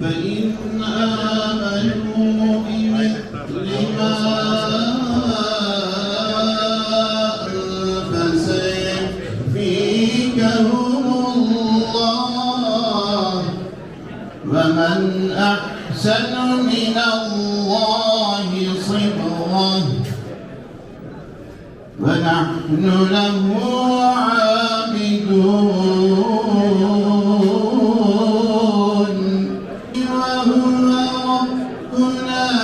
فإن آمنوا بمثل ومن أحسن من الله ونحن له عابدون. وهو ربنا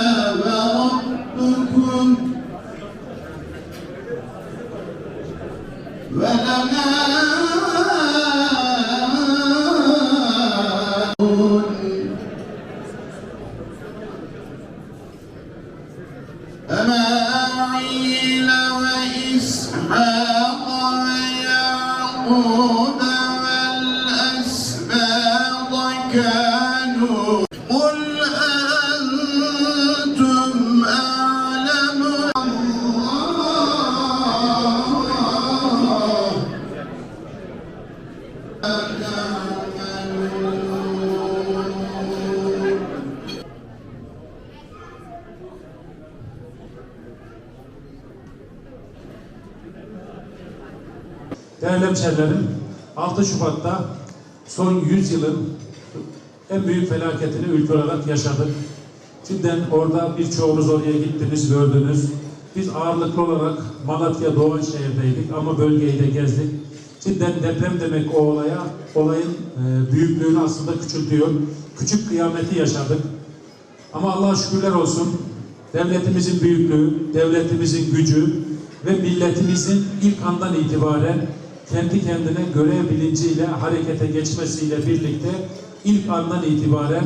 وإسحاق ويعقوب Değerli hemşehrilerim, 6 Şubat'ta son 100 yılın en büyük felaketini ülke olarak yaşadık. Cidden orada birçoğunuz oraya gittiniz, gördünüz. Biz ağırlıklı olarak Malatya Doğanşehir'deydik ama bölgeyi de gezdik. Cidden deprem demek o olaya, olayın e, büyüklüğünü aslında küçültüyor. Küçük kıyameti yaşadık. Ama Allah'a şükürler olsun devletimizin büyüklüğü, devletimizin gücü ve milletimizin ilk andan itibaren kendi kendine görev bilinciyle harekete geçmesiyle birlikte ilk andan itibaren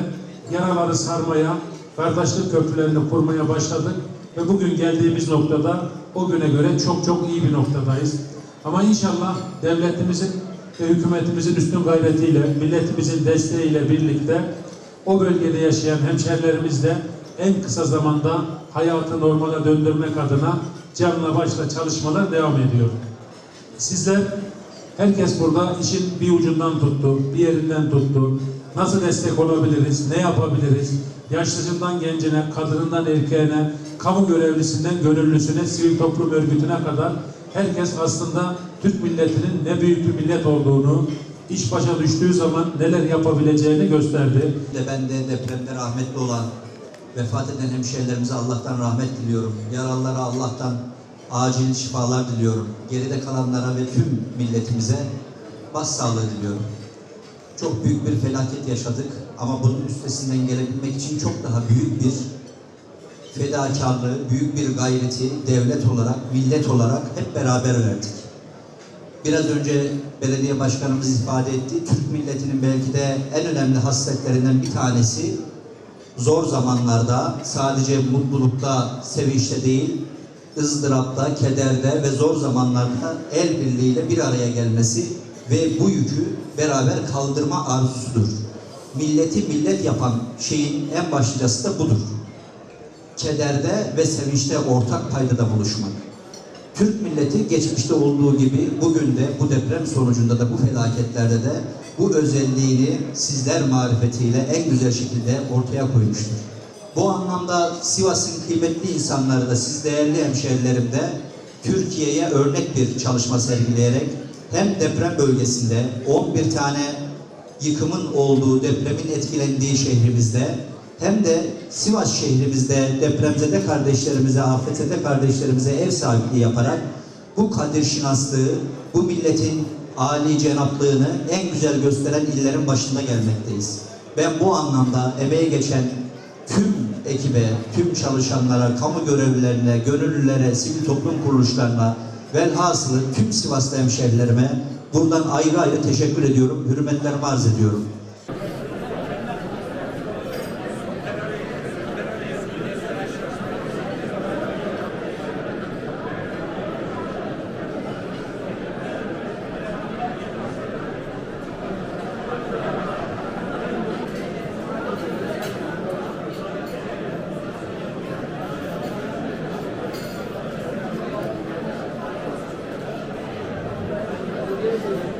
yaraları sarmaya, kardeşlik köprülerini kurmaya başladık ve bugün geldiğimiz noktada o güne göre çok çok iyi bir noktadayız. Ama inşallah devletimizin ve hükümetimizin üstün gayretiyle, milletimizin desteğiyle birlikte o bölgede yaşayan hemşerilerimiz de en kısa zamanda hayatı normale döndürmek adına canla başla çalışmalar devam ediyor. Sizler, herkes burada işin bir ucundan tuttu, bir yerinden tuttu. Nasıl destek olabiliriz, ne yapabiliriz? Yaşlıcından gencine, kadınından erkeğine, kamu görevlisinden gönüllüsüne, sivil toplum örgütüne kadar herkes aslında Türk milletinin ne büyük bir millet olduğunu, iş başa düştüğü zaman neler yapabileceğini gösterdi. Ben de depremde rahmetli olan, vefat eden hemşehrilerimize Allah'tan rahmet diliyorum. Yaralılara Allah'tan acil şifalar diliyorum. Geride kalanlara ve tüm milletimize başsağlığı diliyorum. Çok büyük bir felaket yaşadık ama bunun üstesinden gelebilmek için çok daha büyük bir fedakarlığı, büyük bir gayreti devlet olarak, millet olarak hep beraber verdik. Biraz önce belediye başkanımız ifade etti. Türk milletinin belki de en önemli hasletlerinden bir tanesi zor zamanlarda sadece mutlulukta, sevinçte değil, ızdırapta, kederde ve zor zamanlarda el birliğiyle bir araya gelmesi ve bu yükü beraber kaldırma arzusudur. Milleti millet yapan şeyin en başlıcası da budur. Kederde ve sevinçte ortak paydada buluşmak. Türk milleti geçmişte olduğu gibi bugün de bu deprem sonucunda da bu felaketlerde de bu özelliğini sizler marifetiyle en güzel şekilde ortaya koymuştur. Bu anlamda Sivas'ın kıymetli insanları da siz değerli hemşehrilerim de Türkiye'ye örnek bir çalışma sergileyerek hem deprem bölgesinde 11 tane yıkımın olduğu, depremin etkilendiği şehrimizde hem de Sivas şehrimizde depremzede kardeşlerimize, afetzede kardeşlerimize ev sahipliği yaparak bu kadir şinaslığı, bu milletin âli cenaplığını en güzel gösteren illerin başında gelmekteyiz. Ben bu anlamda emeği geçen tüm ekibe, tüm çalışanlara, kamu görevlilerine, gönüllülere, sivil toplum kuruluşlarına, velhasılı tüm Sivaslı hemşehrilerime buradan ayrı ayrı teşekkür ediyorum, hürmetlerimi arz ediyorum.